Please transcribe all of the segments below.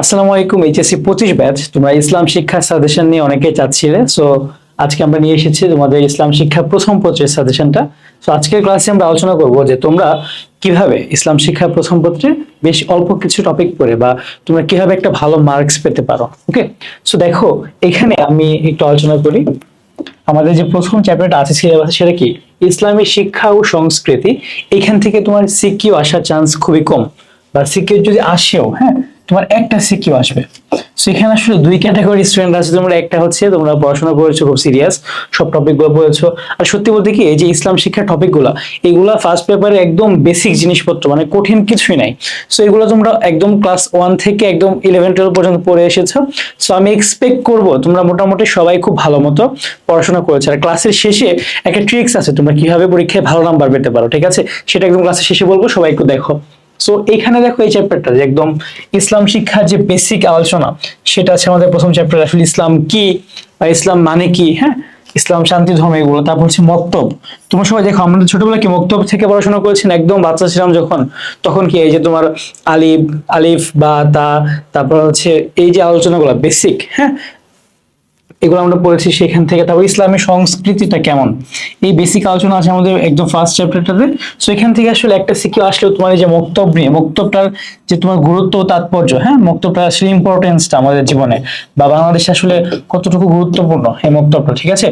আসসালামু আলাইকুম, এইচএসসি পঁচিশ ব্যাচ। তোমরা ইসলাম শিক্ষা সাজেশন নিয়ে অনেকে চাচ্ছিলে, সো আজকে আমরা নিয়ে এসেছি তোমাদের ইসলাম শিক্ষা প্রথম পত্রের সাজেশনটা। সো আজকের ক্লাসে আমরা আলোচনা করব যে তোমরা কীভাবে ইসলাম শিক্ষা প্রথম পত্রে বেশ অল্প কিছু টপিক পড়ে বা তোমরা কীভাবে একটা ভালো মার্কস পেতে পারো ওকে সো দেখো, এখানে আমি একটু আলোচনা করি। আমাদের যে প্রথম চ্যাপ্টারটা আছে সিলেবাসে সেটা কি? ইসলামী শিক্ষা ও সংস্কৃতি। এখান থেকে তোমার সিকিউ আসার চান্স খুবই কম বা সিকিউ যদি আসেও হ্যাঁ তোমার একটা সিকিউ আসবে। সো এখানে আসলে দুই ক্যাটাগরি স্টুডেন্ট আছে, তোমরা একটা হচ্ছে তোমরা পড়াশোনা করেছ খুব সিরিয়াস সব টপিকগুলো পড়েছো। আর সত্যি বলতে কি, এই যে ইসলাম শিক্ষার টপিকগুলো এগুলা ফার্স্ট পেপারে একদম বেসিক জিনিসপত্র মানে কঠিন কিছুই নাই। সো এগুলো তোমরা একদম ক্লাস ওয়ান থেকে একদম ইলেভেন টুয়েলভ পর্যন্ত পড়ে এসেছ। সো আমি এক্সপেক্ট করব তোমরা মোটামুটি সবাই খুব ভালো মতো পড়াশোনা করেছ। আর ক্লাসের শেষে একটা ট্রিক্স আছে, তোমরা কীভাবে পরীক্ষায় ভালো নাম্বার পেতে পারো, ঠিক আছে? সেটা একদম ক্লাসের শেষে বলব, সবাই একটু দেখো। সো এখানে দেখো এই চ্যাপ্টারটা যে একদম ইসলাম শিক্ষার যে বেসিক আলোচনা, সেটা আছে আমাদের প্রথম চ্যাপ্টার আসলে ইসলাম কি বা ইসলাম মানে কি হ্যাঁ? ইসলাম, শান্তি, ধর্ম এগুলো। তারপর হচ্ছে মক্তব। তোমার সবাই দেখো, আমরা ছোটবেলা কি মক্তব থেকে পড়াশোনা করেছেন একদম বাচ্চা ছিলাম যখন। তখন কি এই যে তোমার আলিফ আলিফ, বা, তা, তারপর হচ্ছে এই যে আলোচনাগুলো বেসিক হ্যাঁ? এগুলো আমরা পড়েছি সেখান থেকে। তারপর ইসলামী সংস্কৃতিটা কেমন? এই বেসিক আলোচনা আছে আমাদের একদম ফার্স্ট চ্যাপ্টারটাতে সো এখান থেকে আসলে একটা সিকিউ আসলেও তোমার যে বক্তব্য নিয়ে, মক্তবটার যে তোমার গুরুত্ব তাৎপর্য হ্যাঁ? বক্তব্যটা আসলে ইম্পর্টেন্সটা আমাদের জীবনে। বা বাংলাদেশে আসলে কতটুকু গুরুত্বপূর্ণ এই বক্তব্যটা ঠিক আছে?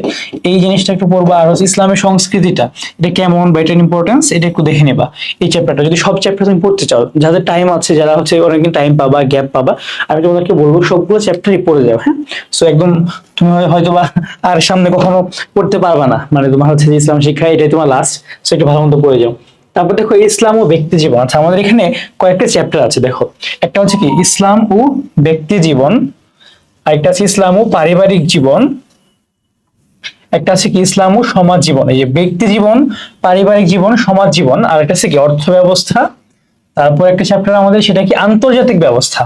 এই জিনিসটা একটু পড়বা আর হচ্ছে ইসলামী সংস্কৃতিটা। এটা কেমন বা এটার ইম্পর্টেন্স এটা একটু দেখে নেবা। এই চ্যাপ্টারটা যদি সব চ্যাপ্টার তুমি পড়তে চাও, যাদের টাইম আছে, যারা হচ্ছে অনেকদিন টাইম পাবা গ্যাপ পাবা, আমি তোমাদেরকে বলব, সবগুলো চ্যাপ্টারই পড়ে যাও হ্যাঁ? সো একদম তুমি হয়তো বা আর সামনে কখনো পড়তে পারবা না। মানে তোমার হচ্ছে যে ইসলাম শিক্ষা, এটাই তোমার লাস্ট সো একটু ভালো মতো পড়ে যাও। তারপর দেখো, ইসলাম ও ব্যক্তি জীবন। আচ্ছা আমাদের এখানে কয়েকটা চ্যাপ্টার আছে, দেখো। একটা হচ্ছে কি, ইসলাম ও ব্যক্তি জীবন। আরেকটা আছে ইসলাম ও পারিবারিক জীবন। একটা আছে কি, ইসলাম ও সমাজ জীবন। এই যে ব্যক্তি জীবন, পারিবারিক জীবন, সমাজ জীবন। আর একটা আছে কি, অর্থ ব্যবস্থা। তারপর একটা চ্যাপ্টার আমাদের, সেটা কি, আন্তর্জাতিক ব্যবস্থা।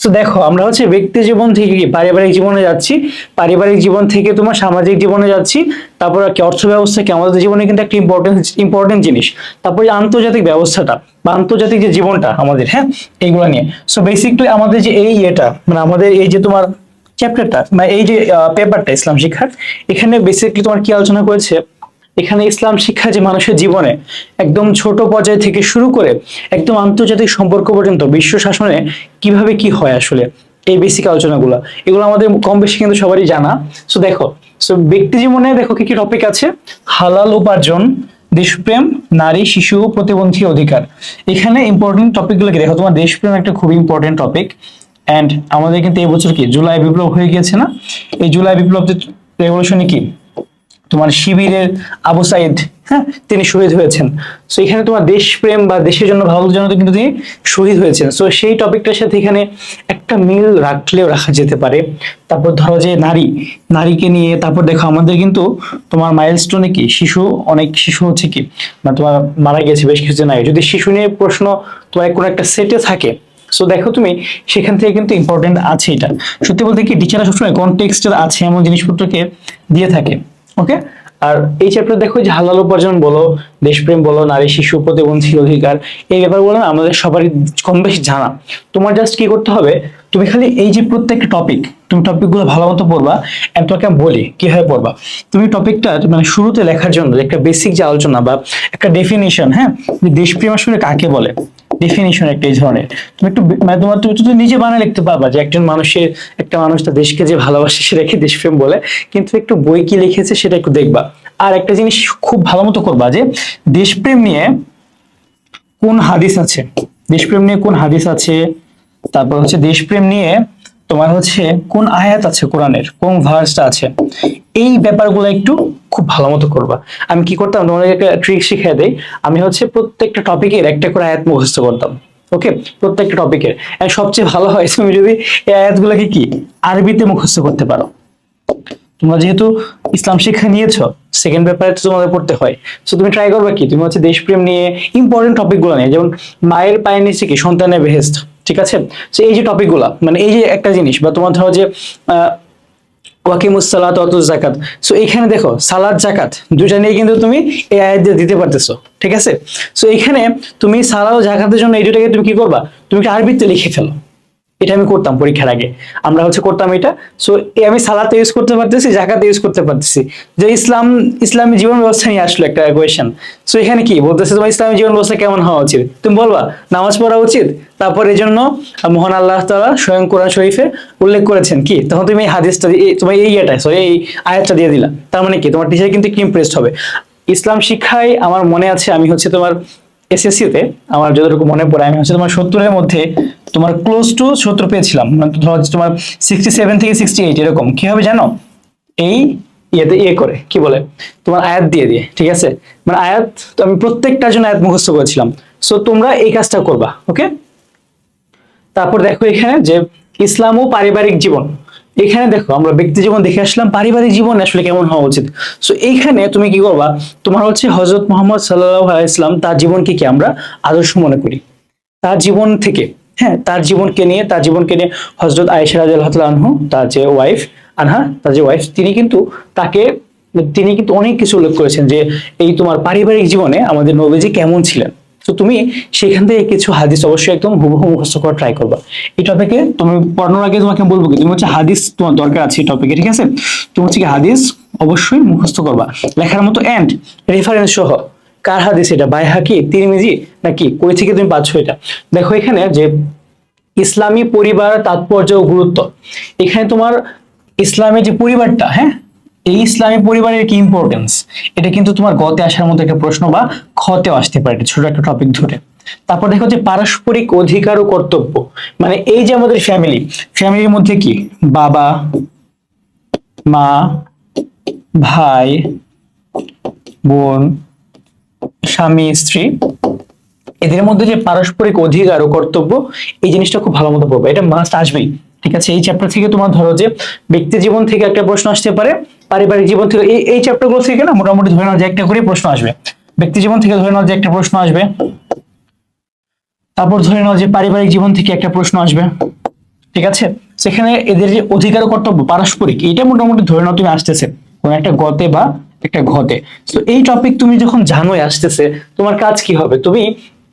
তো দেখো, আমরা হচ্ছে ব্যক্তি জীবন থেকে কি? পারিবারিক জীবনে যাচ্ছি। পারিবারিক জীবন থেকে তোমার সামাজিক জীবনে যাচ্ছি। তারপর আর কি অর্থ ব্যবস্থা কি? আমাদের জীবনে কিন্তু একটা ইম্পর্টেন্ট ইম্পর্টেন্ট জিনিস। তারপর আন্তর্জাতিক ব্যবস্থাটা বা আন্তর্জাতিক যে জীবনটা আমাদের হ্যাঁ? এইগুলো নিয়ে। সো বেসিকলি আমাদের যে এই এটা মানে আমাদের এই যে তোমার চ্যাপ্টারটা মানে এই যে পেপারটা ইসলাম শিক্ষার, এখানে বেসিকলি তোমার কি আলোচনা করেছে? এখানে ইসলাম শিক্ষা যে মানুষের জীবনে একদম ছোট পর্যায় থেকে শুরু করে একদম আন্তর্জাতিক সম্পর্ক পর্যন্ত বিশ্ব শাসনে কীভাবে কি হয় আসলে, এই বেসিক আলোচনাগুলো, এগুলো আমাদের কম বেশি কিন্তু সবারই জানা। সো দেখো সো ব্যক্তি জীবনে দেখো কি কি টপিক আছে? হালাল উপার্জন, দেশপ্রেম, নারী, শিশু ও প্রতিবন্ধী অধিকার। এখানে ইম্পর্টেন্ট টপিকগুলো কি? দেখো, তোমার দেশপ্রেম একটা খুব ইম্পর্টেন্ট টপিক অ্যান্ড আমাদের কিন্তু এই বছর কি? জুলাই বিপ্লব হয়ে গিয়েছে না? এই জুলাই বিপ্লব রেভলিউশনে কি? তোমার শিবিরের আবু সাইদ হ্যাঁ তিনি শহীদ হয়েছেন। সো এখানে তোমার দেশপ্রেম বা দেশের জন্য ভারতের জন্য কিন্তু তিনি শহীদ হয়েছেন। সো সেই টপিকটার সাথে এখানে একটা মিল রাখলেও রাখা যেতে পারে। তারপর ধরো যে নারী, নারীকে নিয়ে তারপর দেখো, আমাদের কিন্তু তোমার মাইলস্টোনে কি? শিশু, অনেক শিশু হচ্ছে কি? মানে তোমার মারা গেছে, বেশ কিছু নারী। যদি শিশু নিয়ে প্রশ্ন তোমার কোনো একটা সেটে থাকে সো দেখো তুমি, সেখান থেকে কিন্তু ইম্পর্টেন্ট আছে এটা। সত্যি বলতে কি টিচাররা সবসময় কনটেক্সটের আছে, এমন জিনিসপত্রকে দিয়ে থাকে। ওকে আর এই চ্যাপ্টার দেখো যে হালাল উপার্জন বলো, দেশপ্রেম বলো, নারী, শিশু, প্রতিবন্ধী, অধিকার, এই ব্যাপারগুলো আমাদের সবারই কম বেশি জানা। তোমার জাস্ট কি করতে হবে? তুমি খালি এই যে প্রত্যেকটা টপিক তুমি টপিকগুলো ভালো মতো পড়বা আমি তোমাকে আমি বলি, কীভাবে পড়বা। তুমি টপিকটা মানে শুরুতে লেখার জন্য, একটা বেসিক যে আলোচনা বা একটা ডেফিনেশন হ্যাঁ? দেশপ্রেম আসলে কাকে বলে? ডেফিনেশন একটা এই ধরনের। তুমি একটু মানে তোমার তুমি তো নিজে বানায় লিখতে পারবা যে একজন মানুষের, একটা মানুষ তার দেশকে যে ভালোবাসে সেটাকে দেশপ্রেম বলে, কিন্তু একটু বই কি লিখেছে সেটা একটু দেখবা। আর একটা জিনিস খুব ভালো মতো করবা যে দেশপ্রেম নিয়ে কোন হাদিস আছে? দেশপ্রেম নিয়ে কোন হাদিস আছে? তারপর হচ্ছে দেশপ্রেম নিয়ে তোমার হচ্ছে কোন আয়াত আছে কোরআনের? কোন ভার্সটা আছে? এই ব্যাপারগুলো একটু খুব ভালো মতো করবা। আমি কি করতাম? তোমাদের একটা ট্রিক শিখিয়ে দেই। আমি হচ্ছে প্রত্যেকটা টপিকের একটা করে আয়াত মুখস্থ করতাম। ওকে প্রত্যেকটা টপিকের সবচেয়ে ভালো হয় তুমি যদি এই আয়াতগুলোকে কি? আরবিতে মুখস্থ করতে পারো। তোমরা যেহেতু ইসলাম শিক্ষা নিয়েছো সেকেন্ড পেপারে তো তোমাদের পড়তে হয়। সো তুমি ট্রাই করবে কি? তুমি হচ্ছে দেশপ্রেম নিয়ে ইম্পর্টেন্ট টপিকগুলো নিয়ে, যেমন মায়ের পায়ের নিচে কি? সন্তানের বেহেস্ত। ঠিক আছে? তো এই যে টপিকগুলো মানে এই যে একটা জিনিস, বা তোমার ধরো যে ওয়াকিমুস সালাত অত জাকাত সো এখানে দেখো, সালাদ জাকাত দুইটা নিয়ে কিন্তু তুমি এই আয়াত দিয়ে দিতে পারতেছো, ঠিক আছে? সো এখানে তুমি সালাদ ও জাকাতের জন্য এই দুটাকে তুমি কি করবা? তুমি আরবিতে লিখে ফেলো। এটা আমি করতাম পরীক্ষার আগে। আমরা হচ্ছে করতাম এটা। সো আমি সালাতে ইউজ করতে পারতেছি জাকাতে ইউজ করতে পারতেছি। যে ইসলাম, ইসলামী জীবন ব্যবস্থা নিয়ে আসলো একটা কোয়েশ্চেন সো এখানে কি? বলতেছে তোমার ইসলামী জীবন ব্যবস্থা কেমন হওয়া উচিত? তুমি বলবা, নামাজ পড়া উচিত? তারপর এই জন্য মহান আল্লাহ তালা স্বয়ং কোরআন শরীফে উল্লেখ করেছেন কি? তখন তুমি এই হাদিসটা তোমার এই ইয়েটা সরি এই আয়াতটা দিয়ে দিলা। তার মানে কি? তোমার টিচার কিন্তু ইমপ্রেসড হবে। ইসলাম শিক্ষায় আমার মনে আছে, আমি হচ্ছে তোমার এসএসসি তে আমার যতটুকু মনে পড়ে, আমি হচ্ছে তোমার সত্তরের মধ্যে তোমার ক্লোজ টু সত্তর পেয়েছিলাম। মানে ধরো তোমার সিক্সটি সেভেন থেকে সিক্সটি এইট এরকম। কি হবে জানো? এই ইয়েতে ইয়ে করে, কি বলে? তোমার আয়াত দিয়ে দিয়ে, ঠিক আছে? মানে আয়াত, তো আমি প্রত্যেকটার জন্য আয়াত মুখস্থ করেছিলাম। সো তোমরা এই কাজটা করবা ওকে তারপর দেখো এখানে যে ইসলাম ও পারিবারিক জীবন। এখানে দেখো, আমরা ব্যক্তি জীবন দেখে আসলাম, পারিবারিক জীবন আসলে কেমন হওয়া উচিত? সো এইখানে তুমি কি করবা? তোমার হচ্ছে হজরত মোহাম্মদ সাল্লাহ ইসলাম তার জীবনকে কি আমরা আদর্শ মনে করি? তার জীবন থেকে হ্যাঁ তার জীবনকে নিয়ে, তার জীবনকে নিয়ে হজরত আয়েশা তাআলা আনহু, তার যে ওয়াইফ আনহা, তার যে ওয়াইফ তিনি কিন্তু তাকে, তিনি কিন্তু অনেক কিছু উল্লেখ করেছেন যে, এই তোমার পারিবারিক জীবনে আমাদের নবীজি কেমন ছিলেন। তো তুমি সেখান থেকে কিছু হাদিস অবশ্যই একদম হুবহু মুখস্থ করা ট্রাই করবা। এই টপিকে তুমি পড়ানোর আগে তোমাকে বলব কি তুমি হচ্ছে হাদিস তোমার দরকার আছে এই টপিকে ঠিক আছে? তুমি হচ্ছে কি হাদিস অবশ্যই মুখস্থ করবা। লেখার মতো এন্ড রেফারেন্স সহ, কার হাদিস এটা? বাইহাকি তিরমিজি, নাকি কই থেকে তুমি পাচ্ছ এটা? দেখো এখানে যে ইসলামী পরিবার তাৎপর্য ও গুরুত্ব। এখানে তোমার ইসলামী যে পরিবারটা হ্যাঁ? এই ইসলামী পরিবারের কি ইম্পর্টেন্স এটা কিন্তু তোমার গতে আসার মতো একটা প্রশ্ন বা খতেও আসতে পারে ছোট একটা টপিক ধরে। তারপর দেখো যে পারস্পরিক অধিকার ও কর্তব্য। মানে এই যে আমাদের ফ্যামিলি ফ্যামিলির মধ্যে কি? বাবা, মা, ভাই, বোন, স্বামী, স্ত্রী। এদের মধ্যে যে পারস্পরিক অধিকার ও কর্তব্য, এই জিনিসটা খুব ভালো মতো পড়বে এটা মাস্ট আসবেই। ঠিক আছে? এই চ্যাপ্টার থেকে তোমার ধরো যে ব্যক্তি জীবন থেকে একটা প্রশ্ন আসতে পারে পারিবারিক জীবন থেকে এই এই চ্যাপ্টারগুলো থেকে না মোটামুটি ধরে নাও যে একটা করে প্রশ্ন আসবে। ব্যক্তি জীবন থেকে ধরে নাও যে একটা প্রশ্ন আসবে। তারপর ধরে নাও যে পারিবারিক জীবন থেকে একটা প্রশ্ন আসবে। ঠিক আছে? সেখানে এদের যে অধিকার কর্তব্য, পারস্পরিক, এটা মোটামুটি ধরে নাও তুমি আসতেছে। কোনো একটা গতে বা একটা ঘতে। তো এই টপিক তুমি যখন জানোই আসতেছে, তোমার কাজ কি হবে? তুমি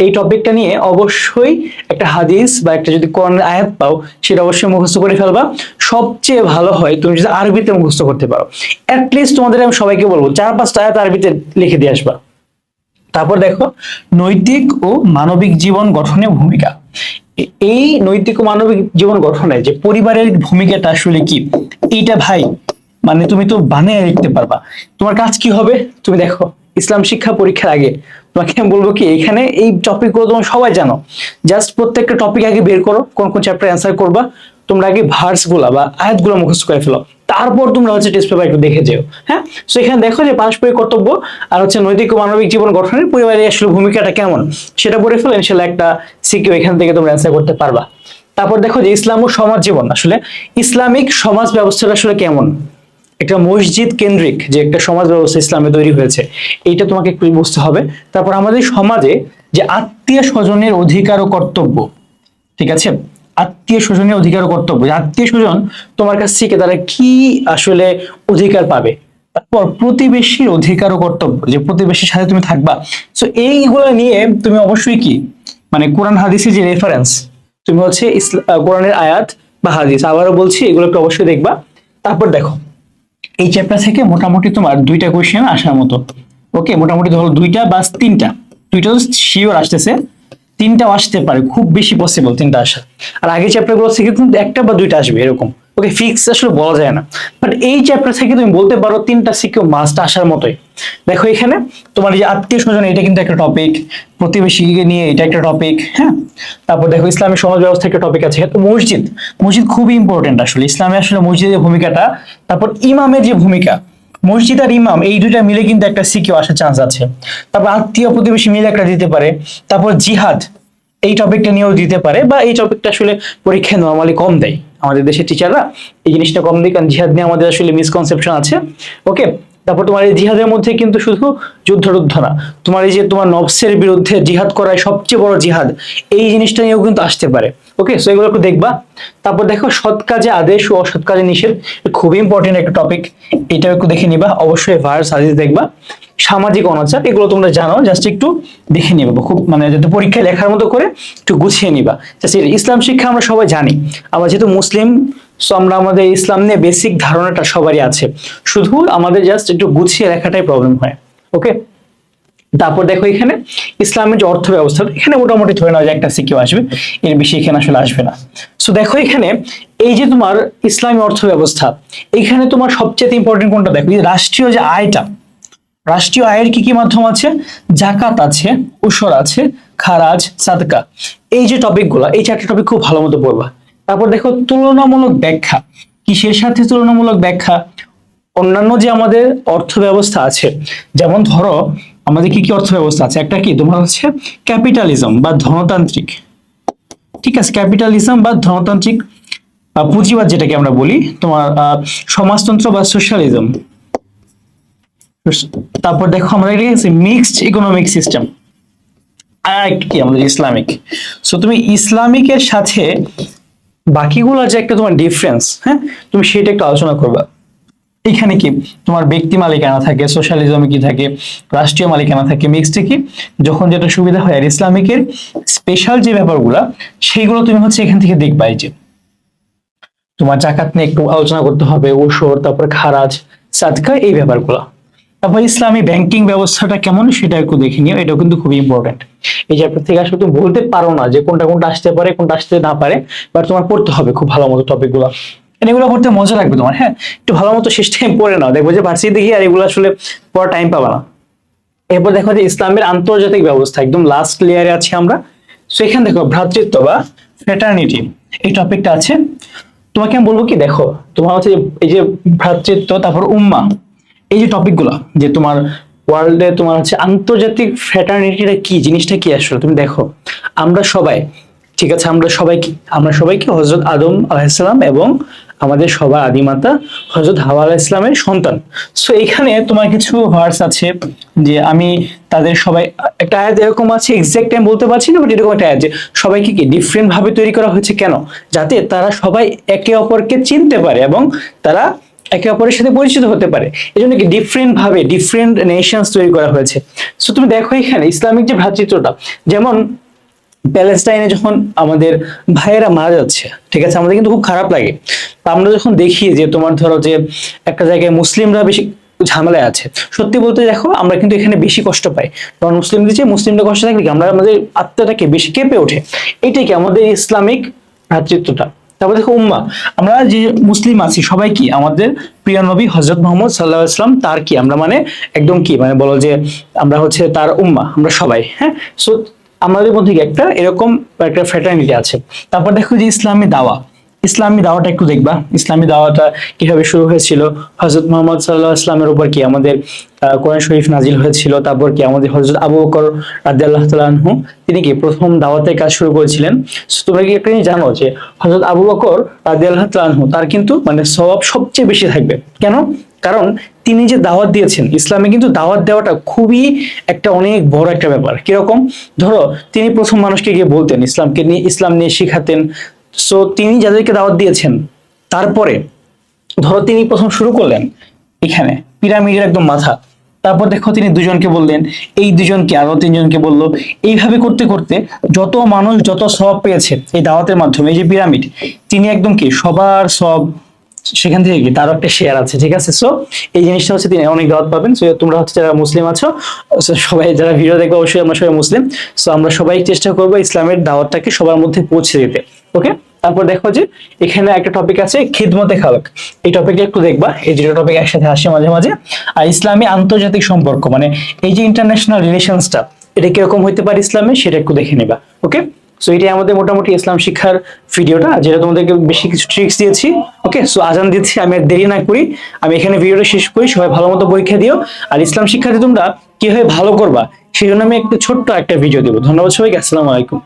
এই টপিকটা নিয়ে অবশ্যই একটা হাদিস বা একটা যদি কোরআনের আয়াত পাও, সেটা অবশ্যই মুখস্থ করে ফেলবা। সবচেয়ে ভালো হয় তুমি যদি আরবিতে মুখস্থ করতে পারো। অ্যাটলিস্ট তোমাদের আমি সবাইকে বলব, চার পাঁচটা আয়াত আরবিতে লিখে দিয়ে আসবা। তারপর দেখো, নৈতিক ও মানবিক জীবন গঠনে ভূমিকা। এই নৈতিক ও মানবিক জীবন গঠনে যে পরিবারের ভূমিকাটা আসলে কি? এইটা ভাই মানে তুমি তো বানিয়ে লিখতে পারবা। তোমার কাজ কি হবে? তুমি দেখো, ইসলাম শিক্ষা পরীক্ষার আগে তোমাকে আমি বলব কি, এখানে এই টপিকগুলো তোমরা সবাই জানো। জাস্ট প্রত্যেকটা টপিক আগে বের করো, কোন কোন চ্যাপ্টার অ্যান্সার করবা, তোমরা আগে ভার্সগুলা বা আয়াতগুলো মুখস্থ করে ফেলো। তারপর তোমরা হচ্ছে টেস্ট পেপার একটু দেখে যেও হ্যাঁ? তো এখানে দেখো যে পারস্পরিক কর্তব্য আর হচ্ছে নৈতিক ও মানবিক জীবন গঠনের পরিবারের আসলে ভূমিকাটা কেমন, সেটা পড়ে ফেলো, ইনশাল্লাহ একটা সিকিউ এখান থেকে তোমরা অ্যান্সার করতে পারবা। তারপর দেখো যে ইসলাম ও সমাজ জীবন, আসলে ইসলামিক সমাজ ব্যবস্থাটা আসলে কেমন? একটা মসজিদ কেন্দ্রিক যে একটা সমাজ ব্যবস্থা ইসলামে তৈরি হয়েছে, এইটা তোমাকে একটু বুঝতে হবে। তারপর আমাদের সমাজে যে আত্মীয় স্বজনের অধিকার ও কর্তব্য, ঠিক আছে? আত্মীয় স্বজনের অধিকার ও কর্তব্য, যে আত্মীয় স্বজন তোমার কাছ থেকে তারা কি আসলে অধিকার পাবে? তারপর প্রতিবেশীর অধিকার ও কর্তব্য, যে প্রতিবেশীর সাথে তুমি থাকবা। সো এইগুলো নিয়ে তুমি অবশ্যই কি? মানে কোরআন হাদিসের যে রেফারেন্স তুমি হচ্ছে কোরআনের আয়াত বা হাদিস, আবারও বলছি, এগুলো একটু অবশ্যই দেখবা। তারপর দেখো এই চ্যাপ্টার থেকে মোটামুটি তোমার দুইটা কোয়েশ্চেন আসার মতো। ওকে মোটামুটি ধরো দুইটা বা তিনটা। দুইটা তো শিওর আসতেছে। তিনটাও আসতে পারে, খুব বেশি পসিবল তিনটা আসা আর আগে চ্যাপ্টারগুলো থেকে কিন্তু একটা বা দুইটা আসবে এরকম। ওকে ফিক্স আসলে বলা যায় না। বাট এই চ্যাপ্টার থেকে তুমি বলতে পারো তিনটা সিকিউ মাস্ট আসার মতোই। দেখো এখানে তোমার যে আত্মীয় স্বজন, এটা কিন্তু একটা টপিক প্রতিবেশীকে নিয়ে এটা একটা টপিক হ্যাঁ? তারপর দেখো ইসলামী সমাজ ব্যবস্থা একটা টপিক আছে। তো মসজিদ। মসজিদ খুবই ইম্পর্টেন্ট আসলে। ইসলামে আসলে মসজিদের ভূমিকাটা, তারপর ইমামের যে ভূমিকা। মসজিদ আর ইমাম, এই দুইটা মিলে কিন্তু একটা সিকিউ আসার চান্স আছে। তারপর আত্মীয় প্রতিবেশী মিলে একটা দিতে পারে। তারপর জিহাদ, এই টপিকটা নিয়েও দিতে পারে বা এই টপিকটা আসলে পরীক্ষায় নর্মালি কম দেয়। আমাদের দেশের টিচাররা এই জিনিসটা কম দেয় কারণ জিহাদ নিয়ে আমাদের আসলে মিসকনসেপশন আছে। ওকে তারপর তোমার এই জিহাদের মধ্যে কিন্তু শুধু যুদ্ধ টুদ্ধ না, তোমার এই যে তোমার নবসের বিরুদ্ধে জিহাদ করাই সবচেয়ে বড় জিহাদ, এই জিনিসটা নিয়েও কিন্তু আসতে পারে। ওকে সো এগুলো একটু দেখবা। তারপর দেখো, সৎ কাজে আদেশ ও অসৎ কাজে নিষেধ খুবই ইম্পর্টেন্ট একটা টপিক এটাও একটু দেখে নিবা, অবশ্যই ভার্স আদিস দেখবা। সামাজিক অনাচার, এগুলো তোমরা জানো জাস্ট একটু দেখে নিবা, খুব মানে যাতে পরীক্ষায় লেখার মতো করে একটু গুছিয়ে নিবা। জাস্ট ইসলাম শিক্ষা আমরা সবাই জানি, আমরা যেহেতু মুসলিম সো আমরা আমাদের ইসলাম নিয়ে বেসিক ধারণাটা সবারই আছে। শুধু আমাদের জাস্ট একটু গুছিয়ে লেখাটাই প্রবলেম হয়। ওকে তারপর দেখো এখানে, ইসলামের যে অর্থ ব্যবস্থা এখানে মোটামুটি ধরে নেওয়া যায় একটা সিকিউ আসবে, এর বেশি এখানে আসলে আসবে না। সো দেখো এখানে, এই যে তোমার ইসলামী অর্থ ব্যবস্থা এখানে তোমার সবচেয়ে ইম্পর্টেন্ট কোনটা দেখো? যে রাষ্ট্রীয় যে আয়টা, রাষ্ট্রীয় আয়ের কি কি মাধ্যম আছে? জাকাত আছে, উসর আছে, খারাজ, সাদকা। এই যে টপিকগুলো এই চারটা টপিক খুব ভালো মতো পড়বা। তারপর দেখো তুলনামূলক ব্যাখ্যা। কিসের সাথে তুলনামূলক ব্যাখ্যা? অন্যান্য যে আমাদের অর্থ ব্যবস্থা আছে, যেমন ধরো, আমাদের কি কি অর্থ ব্যবস্থা আছে? একটা কি? তোমার হচ্ছে ক্যাপিটালিজম বা ধনতান্ত্রিক। ঠিক আছে ক্যাপিটালিজম বা ধনতান্ত্রিক পুঁজিবাদ যেটাকে আমরা বলি, তোমার সমাজতন্ত্র বা সোশ্যালিজম তারপর দেখো আমাদের একটা মিক্সড ইকোনমিক সিস্টেম আর কি আমাদের ইসলামিক। সো তুমি ইসলামিকের সাথে বাকিগুলো যে একটা তোমার ডিফারেন্স হ্যাঁ? তুমি সেটা একটু আলোচনা করবা। এখানে কি? তোমার ব্যক্তি মালিকানা থাকে সোশ্যালিজমে কি থাকে, রাষ্ট্রীয় মালিকানা থাকে মিক্সডে কি? যখন যেটা সুবিধা হয়, আর ইসলামিকের স্পেশাল যে ব্যাপারগুলো সেইগুলো তুমি হচ্ছে এখান থেকে দেখবা যে। তোমার জাকাত নিয়ে একটু আলোচনা করতে হবে, ওষুধ, তারপর খারাজ, সাদকা, এই ব্যাপারগুলো। তারপর ইসলামী ব্যাংকিং ব্যবস্থাটা কেমন সেটা একটু দেখে নিও, এটাও কিন্তু খুবই ইম্পর্টেন্ট এই চ্যাপ্টার থেকে আসলে তুমি বলতে পারো না যে কোনটা কোনটা আসতে পারে, কোনটা আসতে না পারে বাট তোমার পড়তে হবে খুব ভালো মতো টপিকগুলো। এগুলো পড়তে মজা লাগবে তোমার হ্যাঁ? একটু ভালো মতো শেষ টাইম পড়ে নাও। দেখব যে ভার্সিটি দেখি আর এগুলো আসলে পড়া টাইম পাবা না। এরপর দেখো যে ইসলামের আন্তর্জাতিক ব্যবস্থা, একদম লাস্ট লেয়ারে আছি আমরা। সো এখানে দেখো ভ্রাতৃত্ব বা ফ্রেটার্নিটি এই টপিকটা আছে। তোমাকে আমি বলব কি, দেখো, তোমার হচ্ছে এই যে ভ্রাতৃত্ব, তারপর উম্মা। এই যে টপিকগুলো যে তোমার ওয়ার্ল্ডে তোমার হচ্ছে আন্তর্জাতিক ফ্র্যাটার্নিটিটা কি, জিনিসটা কি আসলে? তুমি দেখো, আমরা সবাই, ঠিক আছে, আমরা সবাই কি, আমরা সবাই কি হজরত আদম আলাহিসাল্লাম এবং আমাদের সবার আদিমাতা হজরত হাওয়া আলাহ ইসলামের সন্তান। সো এখানে তোমার কিছু ভার্স আছে যে আমি তাদের সবাই, একটা আয়াত এরকম আছে এক্সাক্ট টাইম বলতে পারছি না বাট এরকম একটা আয়াত যে সবাইকে কি ডিফারেন্ট ভাবে তৈরি করা হয়েছে কেন? যাতে তারা সবাই একে অপরকে চিনতে পারে এবং তারা একে অপরের সাথে পরিচিত হতে পারে। এই জন্য কি ডিফারেন্ট ভাবে ডিফারেন্ট নেশনস তৈরি করা হয়েছে। সো তুমি দেখো এখানে ইসলামিক যে ভ্রাতৃত্বটা, যেমন প্যালেস্টাইনে যখন আমাদের ভাইয়েরা মারা যাচ্ছে, ঠিক আছে, আমাদের কিন্তু খুব খারাপ লাগে। তা আমরা যখন দেখি যে তোমার ধরো যে একটা জায়গায় মুসলিমরা বেশি ঝামেলায় আছে, সত্যি বলতে দেখো, আমরা কিন্তু এখানে বেশি কষ্ট পাই। কারণ মুসলিমদের চেয়ে মুসলিমরা কষ্ট থাকলে কি, আমরা আমাদের আত্মাটাকে বেশি কেঁপে ওঠে। এটাই কি আমাদের ইসলামিক ভ্রাতৃত্বটা। তারপর দেখো উম্মা, আমরা যে মুসলিম আছি, সবাই কি? আমাদের প্রিয় নবী হজরত মোহাম্মদ সাল্লাহ ইসলাম তার কি? আমরা মানে একদম কি? মানে বলো যে আমরা হচ্ছে তার উম্মা, আমরা সবাই হ্যাঁ? সো আমাদের মধ্যে একটা এরকম একটা ফ্যাটার্নিটি আছে। তারপর দেখো যে ইসলামী দাওয়া। ইসলামী দাওয়াটা একটু দেখবা। ইসলামী দাওয়াটা কীভাবে শুরু হয়েছিল? হজরত মোহাম্মদ সাল্লাহ ইসলামের উপর কি আমাদের কোরআন শরীফ নাজিল হয়েছিল? তারপর কি আমাদের হজরত আবু বকর রাজি আল্লাহ তালু তিনি কি প্রথম দাওয়াতের কাজ শুরু করেছিলেন? তোমরা কি একটা জানো যে হজরত আবু বকর রাজি আল্লাহ তালু তার কিন্তু মানে স্বভাব সবচেয়ে বেশি থাকবে। কেন? কারণ তিনি যে দাওয়াত দিয়েছেন, ইসলামে কিন্তু দাওয়াত দেওয়াটা খুবই একটা অনেক বড় একটা ব্যাপার। কীরকম? ধরো, তিনি প্রথম মানুষকে গিয়ে বলতেন, ইসলামকে নিয়ে, ইসলাম নিয়ে শিখাতেন। সো তিনি যাদেরকে দাওয়াত দিয়েছেন, তারপরে ধরো তিনি প্রথম শুরু করলেন এখানে, পিরামিডের একদম মাথা। তারপর দেখো তিনি দুজনকে বললেন, এই দুজনকে, আরও তিনজনকে বলল। এইভাবে করতে করতে যত মানুষ, যত সব পেয়েছে এই দাওয়াতের মাধ্যমে, এই যে পিরামিড, তিনি একদম কি, সবার সব সেখান থেকে কি তারও একটা শেয়ার আছে, ঠিক আছে? সো এই জিনিসটা হচ্ছে তিনি অনেক দাওয়াত পাবেন। সো তোমরা হচ্ছে যারা মুসলিম আছো সবাই যারা ভিডিও দেখবে, অবশ্যই আমরা সবাই মুসলিম। সো আমরা সবাই চেষ্টা করব ইসলামের দাওয়াতটাকে সবার মধ্যে পৌঁছে দিতে। ওকে তারপর দেখো যে এখানে একটা টপিক আছে খিদমতে খালক। এই টপিকটা একটু দেখবা। এই দুটো টপিক একসাথে আসে মাঝে মাঝে। আর ইসলামী আন্তর্জাতিক সম্পর্ক মানে এই যে ইন্টারন্যাশনাল রিলেশনসটা এটা কীরকম হইতে পারে ইসলামে, সেটা একটু দেখে নিবা। ওকে সো এটাই আমাদের মোটামুটি ইসলাম শিক্ষার ভিডিওটা, যেটা তোমাদেরকে বেশি কিছু ট্রিক্স দিয়েছি। ওকে সো আজান দিচ্ছি, আমি আর দেরি না করি। আমি এখানে ভিডিওটা শেষ করি, সবাই ভালো মতো পরীক্ষা দিও। আর ইসলাম শিক্ষাতে তোমরা কীভাবে ভালো করবা, সেই জন্য আমি একটু ছোট্ট একটা ভিডিও দেবো। ধন্যবাদ সবাইকে, আসসালামু আলাইকুম।